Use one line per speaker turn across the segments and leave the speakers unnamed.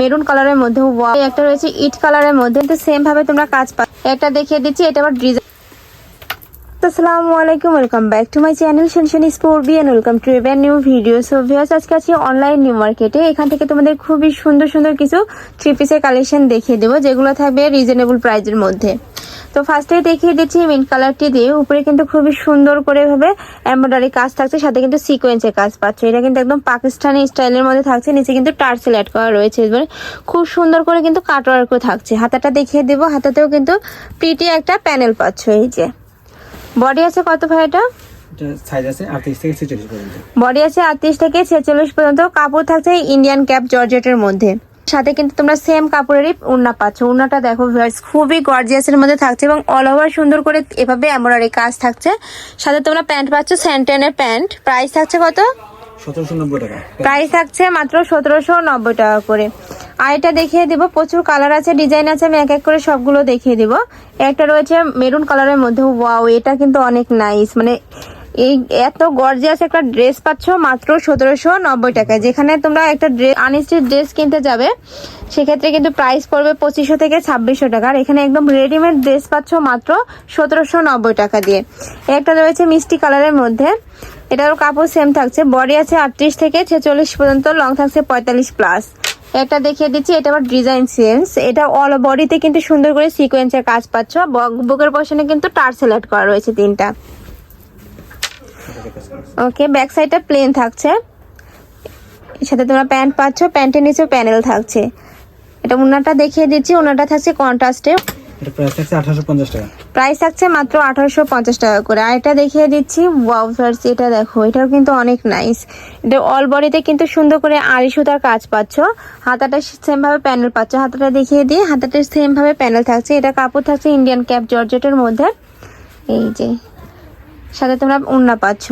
Maroon কালারের মধ্যে একটা রয়েছে ইট কালারের মধ্যে তো সেম ভাবে তোমরা কাজ পা একটা দেখিয়ে দিচ্ছি, এটা আবার design welcome back to my channel welcome new video so online new মার্কেটে এখান থেকে তোমাদের খুবই সুন্দর সুন্দর কিছু থ্রি পিসের কালেকশন দেখিয়ে দেবো, যেগুলো থাকবে রিজনেবল প্রাইজের মধ্যে। তো ফার্স্টে দেখিয়ে দিচ্ছি মিন্ট কালারটি দিয়ে। উপরে কিন্তু খুবই সুন্দর করে ভাবে এমব্রয়ডারি কাজ থাকছে সাথে কিন্তু সিকোয়েন্সের কাজ পাচ্ছে। এটা কিন্তু একদম পাকিস্তানি স্টাইলের মধ্যে থাকছে নিচে কিন্তু টার্সেল অ্যাড করা রয়েছে এবারে। খুব সুন্দর করে কিন্তু কাটওয়ার্কও থাকছে। হাতাটা দেখিয়ে দেবো হাতাতেও কিন্তু প্রিটি একটা প্যানেল পাচ্ছ এই যে। বডি আছে কত ভাই এটা?
এটা সাইজ আছে আটত্রিশ থেকে ছেচল্লিশ পর্যন্ত।
বডি আছে আটত্রিশ থেকে ছেচল্লিশ পর্যন্ত। কাপড় থাকছে ইন্ডিয়ান ক্যাপ জর্জেটের মধ্যে। সাথে কিন্তু তোমরা সেম কাপড়েরই উন্না পাচ্ছ। উন্নাটা দেখো viewers, খুবই গর্জিয়াসের মধ্যে থাকছে এবং অল ওভার সুন্দর করে এভাবে এমব্রয়ডারি কাজ থাকছে। সাথে তোমরা প্যান্ট পাচ্ছ স্যান্টেনের প্যান্ট প্রাইস থাকছে কত? প্রাইস থাকছে মাত্র সতেরোশো নব্বই টাকা করে। আর এটা দেখিয়ে দিব প্রচুর কালার আছে ডিজাইন আছে আমি এক এক করে সবগুলো দেখিয়ে দিব। একটা রয়েছে মেরুন কালারের মধ্যে ওয়াও এটা কিন্তু অনেক নাইস মানে এই এত গর্জিয়াস একটা ড্রেস পাচ্ছ মাত্র সতেরোশো নব্বই টাকায়। যেখানে তোমরা একটা ড্রেস আনস্টিচ ড্রেস কিনতে যাবে, সেক্ষেত্রে কিন্তু প্রাইস পড়বে পঁচিশশো থেকে ছাব্বিশশো টাকা। আর এখানে একদম রেডিমেড ড্রেস পাচ্ছ মাত্র সতেরোশো নব্বই টাকা দিয়ে। একটা রয়েছে মিষ্টি কালারের মধ্যে। এটারও কাপড় সেম থাকছে। বডি আছে আটত্রিশ থেকে ছেচল্লিশ পর্যন্ত লং থাকছে পঁয়তাল্লিশ প্লাস একটা দেখিয়ে দিচ্ছি, এটা আবার ডিজাইন সেন্স এটা অল বডিতে কিন্তু সুন্দর করে সিকোয়েন্সের কাজ পাচ্ছ। বুকের পশনে কিন্তু টার্সেল অ্যাড করা রয়েছে তিনটা। ওকে ব্যাক সাইডটা প্লেন থাকছে। এর সাথে তোমরা প্যান্ট পাচ্ছ প্যান্টের নিচেও প্যানেল থাকছে। এটা উনাটা দেখিয়ে দিচ্ছি উনাটা থাকছে কন্ট্রাস্টে
প্রাইস থাকছে
মাত্র আঠারোশো পঞ্চাশ টাকা করে। আর এটা দেখিয়ে দিচ্ছি ওয়াও ফার্স এটা দেখো এটাও কিন্তু অনেক নাইস এটা অল বডিতে কিন্তু সুন্দর করে আড়ি সুতার কাজ পাচ্ছ। হাতাটা সেম ভাবে প্যানেল পাচ্ছ। হাতাটা দেখিয়ে দিয়ে হাতাটা সেম ভাবে প্যানেল থাকছে। এটা কাপড় থাকছে ইন্ডিয়ান ক্যাপ জর্জেটের মধ্যে। এই যে সাথে তোমরা উন্না পাচ্ছ।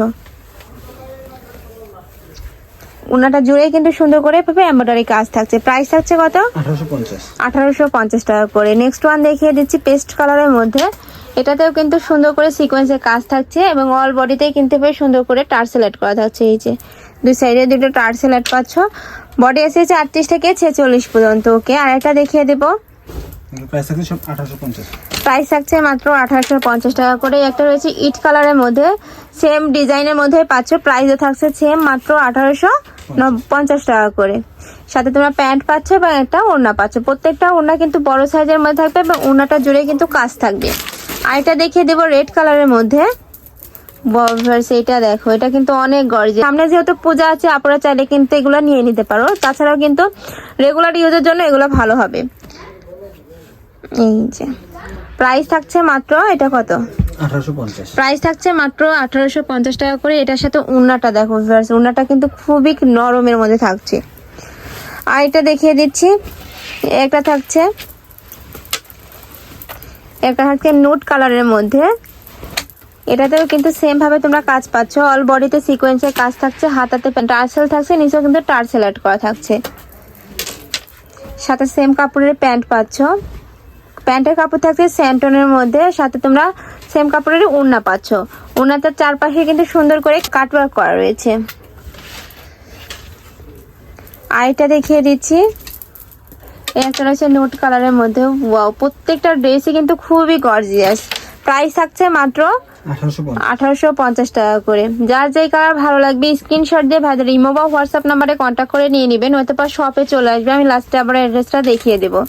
উন্নাটা জুড়েই কিন্তু সুন্দর করে এভাবে এমব্রয়ডারি কাজ থাকছে। প্রাইস থাকছে কত?
আঠারোশো পঞ্চাশ।
টাকা করে। নেক্সট ওয়ান দেখিয়ে দিচ্ছি পেস্ট কালারের মধ্যে। এটাতেও কিন্তু সুন্দর করে সিকোয়েন্সের কাজ থাকছে এবং অল বডিতেই কিন্তু বেশ সুন্দর করে টার্সেল অ্যাড করা থাকছে এই যে। দুই সাইডে দুটো টার্সেল অ্যাড পাচ্ছ। বডি এসেছে আটত্রিশ থেকে ছেচল্লিশ পর্যন্ত ওকে আর একটা দেখিয়ে দেবো।
প্রাইস থাকছে
মাত্র আঠারোশো পঞ্চাশ টাকা করে। একটা রয়েছে ইট কালারের মধ্যে। সেম ডিজাইনের মধ্যে পাচ্ছ। প্রাইসও থাকছে সেম মাত্র আঠারোশো পঞ্চাশ টাকা করে। সাথে তোমরা প্যান্ট পাচ্ছ এবং একটা ওড়না পাচ্ছ। প্রত্যেকটা ওড়না কিন্তু বড় সাইজের মধ্যে থাকবে এবং ওড়নাটা জুড়ে কিন্তু কাজ থাকবে। আর এটা দেখিয়ে দেবো রেড কালারের মধ্যে। এটা দেখো, এটা কিন্তু অনেক গর্জে সামনে যেহেতু পূজা আছে আপনারা চাইলে কিন্তু এগুলো নিয়ে নিতে পারো। তাছাড়াও কিন্তু রেগুলার ইউজের জন্য এগুলো ভালো হবে। এই যে। প্রাইস থাকছে মাত্র এটা কত? প্রাইস থাকছে মাত্র আঠারোশো পঞ্চাশ টাকা করে। এটার সাথে উন্নাটা দেখো উন্নাটা কিন্তু খুবই নরমের মধ্যে থাকছে। আর এটা দেখিয়ে দিচ্ছি। একটা থাকছে একটা থাকছে নোট কালারের মধ্যে। এটাতেও কিন্তু সেম ভাবে তোমরা কাজ পাচ্ছ। অল বডিতে সিকোয়েন্সের কাজ থাকছে হাতাতে টার্সেল থাকছে নিচেও কিন্তু টার্সেল অ্যাড করা থাকছে। সাথে সেম কাপড়ের প্যান্ট পাচ্ছ। প্যান্টের কাপড় থাকছে স্যান্টনের মধ্যে সাথে তোমরা সেম কাপড়ের ওড়না পাচ্ছ। ওড়নাটার চারপাশে কিন্তু সুন্দর করে কাটওয়ার্ক করা রয়েছে। আরেকটা দেখিয়ে দিচ্ছি। একটা রয়েছে নোট কালারের মধ্যে। ওয়াও প্রত্যেকটা ড্রেসই কিন্তু খুবই গর্জিয়াস প্রাইস থাকছে মাত্র
আঠারোশো পঞ্চাশ।
টাকা করে। যার যেই কালার ভালো লাগবে স্ক্রিনশট দিয়ে ভাইদের ইমো বা হোয়াটসঅ্যাপ নাম্বারে কন্ট্যাক্ট করে নিয়ে নেবেন নয়তো পর শপে চলে আসবে। আমি লাস্টে আবার অ্যাড্রেসটা দেখিয়ে দেবো।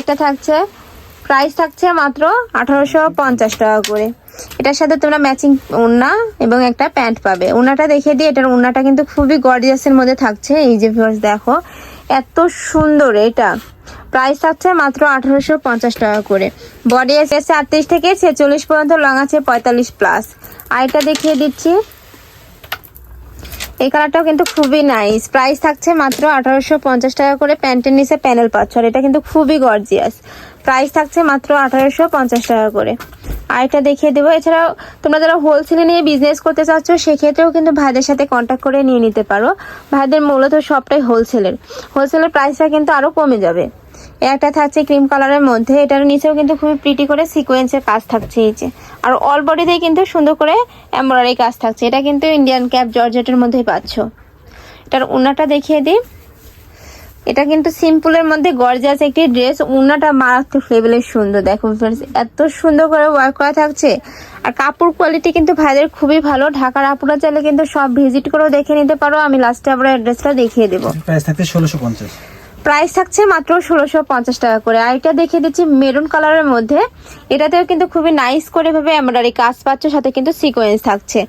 একটা থাকছে প্রাইস থাকছে মাত্র আঠারোশো পঞ্চাশ টাকা করে। এটার সাথে তোমরা ম্যাচিং ওড়না এবং একটা প্যান্ট পাবে। ওড়নাটা দেখিয়ে দিই, এটার ওড়নাটা কিন্তু খুবই গর্জিয়াসের মধ্যে থাকছে। এই যে ভিউয়ার্স দেখো, এত সুন্দর এটা। প্রাইস থাকছে মাত্র আঠারোশো পঞ্চাশ টাকা করে। বডি এসে আটত্রিশ থেকে ছেচল্লিশ পর্যন্ত লং আছে পঁয়তাল্লিশ প্লাস আর এটা দেখিয়ে দিচ্ছি। এই কালারটাও কিন্তু খুবই নাইস প্রাইস থাকছে মাত্র আঠারোশো পঞ্চাশ টাকা করে। প্যান্টের নিচে প্যানেল পাচ্ছ আর এটা কিন্তু খুবই গর্জিয়াস প্রাইস থাকছে মাত্র আঠারোশো পঞ্চাশ টাকা করে। আর এটা দেখিয়ে দেবো। এছাড়াও তোমরা যারা হোলসেলে নিয়ে বিজনেস করতে চাচ্ছ, সেক্ষেত্রেও কিন্তু ভাইদের সাথে কন্ট্যাক্ট করে নিয়ে নিতে পারো। ভাইদের মূলত সবটাই হোলসেলের হোলসেলের প্রাইসটা কিন্তু আরও কমে যাবে। একটা থাকছে ক্রিম কালারের মধ্যে। এটার নিচেও কিন্তু খুবই প্রিটি করে সিকোয়েন্সের কাজ থাকছে এই যে। আর অল বডিতেই কিন্তু সুন্দর করে এমব্রয়ডারি কাজ থাকছে। এটা কিন্তু ইন্ডিয়ান ক্যাপ জর্জেটের মধ্যেই পাচ্ছ। এটার উন্নাটা দেখিয়ে দিই। এটা কিন্তু সিম্পলের মধ্যে গর্জাস একটি ড্রেস উন্নাটা মারাত্মক লেভেলের সুন্দর। দেখো friends, এত সুন্দর করে ওয়ার্ক করা থাকছে। আর কাপড় কোয়ালিটি কিন্তু ভাইদের খুবই ভালো। ঢাকার আপুরা চাইলে কিন্তু সব ভিজিট করেও দেখে নিতে পারো। আমি লাস্টে আবার অ্যাড্রেসটা দেখিয়ে দেবো।
প্রাইস থাকছে ষোলোশো পঞ্চাশ।
প্রাইস থাকছে মাত্র ষোলোশো পঞ্চাশ টাকা করে। আর এটা দেখিয়ে দিচ্ছি মেরুন কালারের মধ্যে। এটাতেও কিন্তু খুবই নাইস করে ভাবে এমব্রয়ডারি কাজ পাচ্ছ সাথে কিন্তু সিকোয়েন্স থাকছে।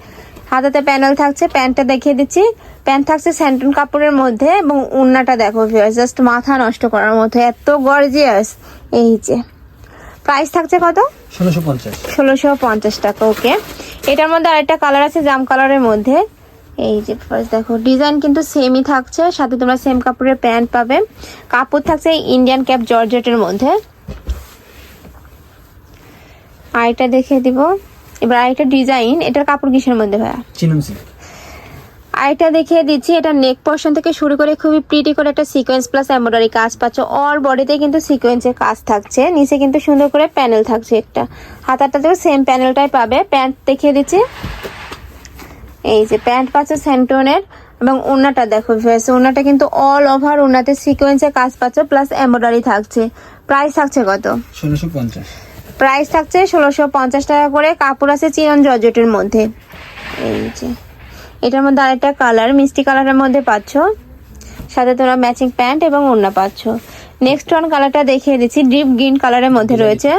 হাতাতে প্যানেল থাকছে প্যান্টটা দেখিয়ে দিচ্ছি। প্যান্ট থাকছে স্যান্টন কাপড়ের মধ্যে এবং উন্নাটা দেখো জাস্ট মাথা নষ্ট করার মতো এত গর্জিয়াস এই যে। প্রাইস থাকছে কত?
ষোলোশো পঞ্চাশ।
ষোলোশো পঞ্চাশ টাকা ওকে এটার মধ্যে আরেকটা কালার আছে জাম কালারের মধ্যে। এই যে ফার্স্ট দেখো ডিজাইন কিন্তু সেমই থাকছে সাথে তোমরা সেম কাপড়ের প্যান্ট পাবে। কাপড় থাকছে ইন্ডিয়ান ক্যাপ জর্জেটের মধ্যে। আরেকটা দেখে দিব। এবার আরেকটা ডিজাইন এটার কাপড় কিসের মধ্যে ভাইয়া?
চিনন সিল্ক
আরেকটা দেখিয়ে দিচ্ছি এটা নেক পোর্শন থেকে শুরু করে খুবই প্রিটি করে একটা সিকোয়েন্স প্লাস এমব্রয়ডারি কাজ পাচ্ছ। অল বডিতে কিন্তু সিকোয়েন্সের কাজ থাকছে। নিচে কিন্তু সুন্দর করে প্যানেল থাকছে একটা। হাতাটাতেও সেম প্যানেলটাই পাবে। প্যান্ট দেখিয়ে দিচ্ছি। এই যে প্যান্ট পাচ্ছে স্যান্টনের এবং ওড়নাটা দেখো ভেস ওড়নাটা কিন্তু অল ওভার ওড়নাতে সিকোয়েন্সের কাজ পাচ্ছ প্লাস এমব্রয়ডারি থাকছে। প্রাইস থাকছে কত?
ষোলোশো পঞ্চাশ।
প্রাইস থাকছে ষোলোশো পঞ্চাশ টাকা করে কাপড় আছে চিরন জর্জেটের মধ্যে। এই যে এটার মধ্যে আরেকটা কালার মিষ্টি কালারের মধ্যে পাচ্ছ। সাথে তোমরা ম্যাচিং প্যান্ট এবং ওড়না পাচ্ছ। নেক্সট ওয়ান কালারটা দেখিয়ে দিচ্ছি। ডিপ গ্রিন কালারের মধ্যে রয়েছে।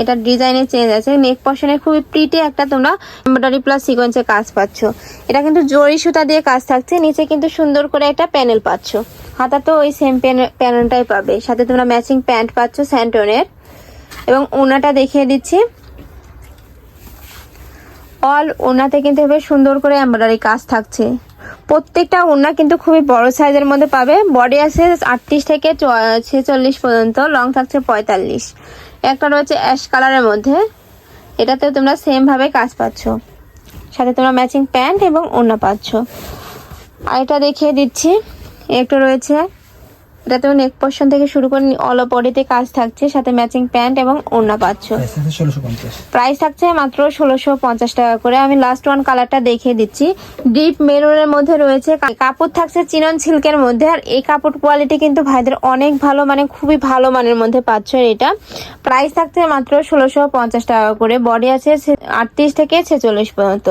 এটা ডিজাইনের চেঞ্জ আছে। নেক পশনে খুবই প্রিটি একটা তোমরা এমব্রয়ডারি প্লাস সিকোয়েন্সের কাজ পাচ্ছ। এটা কিন্তু জরি সুতা দিয়ে কাজ থাকছে। নিচে কিন্তু সুন্দর করে একটা প্যানেল পাচ্ছ। হাতা তো ওই সেম প্যানেলটাই পাবে। সাথে তোমরা ম্যাচিং প্যান্ট পাচ্ছ স্যান্টনের এবং ওনাটা দেখিয়ে দিচ্ছি। অল ওনাতে কিন্তু সুন্দর করে এমব্রয়ডারি কাজ থাকছে। প্রত্যেকটা ওড়না কিন্তু খুবই বড় সাইজের মধ্যে পাবে। বডি আছে আটত্রিশ থেকে ছেচল্লিশ পর্যন্ত লং থাকছে পঁয়তাল্লিশ। একটা রয়েছে অ্যাশ কালারের মধ্যে। এটাতেও তোমরা সেমভাবে কাজ পাচ্ছ। সাথে তোমরা ম্যাচিং প্যান্ট এবং ওড়না পাচ্ছ। আর এটা দেখিয়ে দিচ্ছি। একটু রয়েছে এটাতেও নেক পোর্শন থেকে শুরু করে অল বডিতে কাজ থাকছে সাথে ম্যাচিং প্যান্ট এবং ওড়না পাচ্ছ।
প্রাইস থাকছে
মাত্র ষোলোশো পঞ্চাশ টাকা করে। আমি লাস্ট ওয়ান কালারটা দেখিয়ে দিচ্ছি। ডিপ মেরুনের মধ্যে রয়েছে কাপড় থাকছে চিনন সিল্কের মধ্যে। আর এই কাপড় কোয়ালিটি কিন্তু ভাইদের অনেক ভালো মানে খুবই ভালো মানের মধ্যে পাচ্ছ এটা। প্রাইস থাকছে মাত্র ষোলোশো পঞ্চাশ টাকা করে। বডি আছে আটত্রিশ থেকে ছেচল্লিশ পর্যন্ত।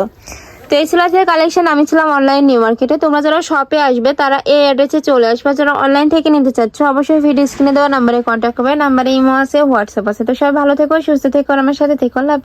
তো এই ছিল আজকের কালেকশন আমি ছিলাম অনলাইন নিউ মার্কেটে তোমরা যারা শপে আসবে, তারা এই অ্যাড্রেসে চলে আসবে। যারা অনলাইন থেকে নিতে চাচ্ছ, অবশ্যই ভিডিও স্ক্রিনে দেওয়া নাম্বারে কন্ট্যাক্ট করবে। নাম্বারে ইমো আছে হোয়াটসঅ্যাপ আছে। তো সবাই ভালো থেকো, সুস্থ থেকো আমার সাথে থেকো। আল্লাহ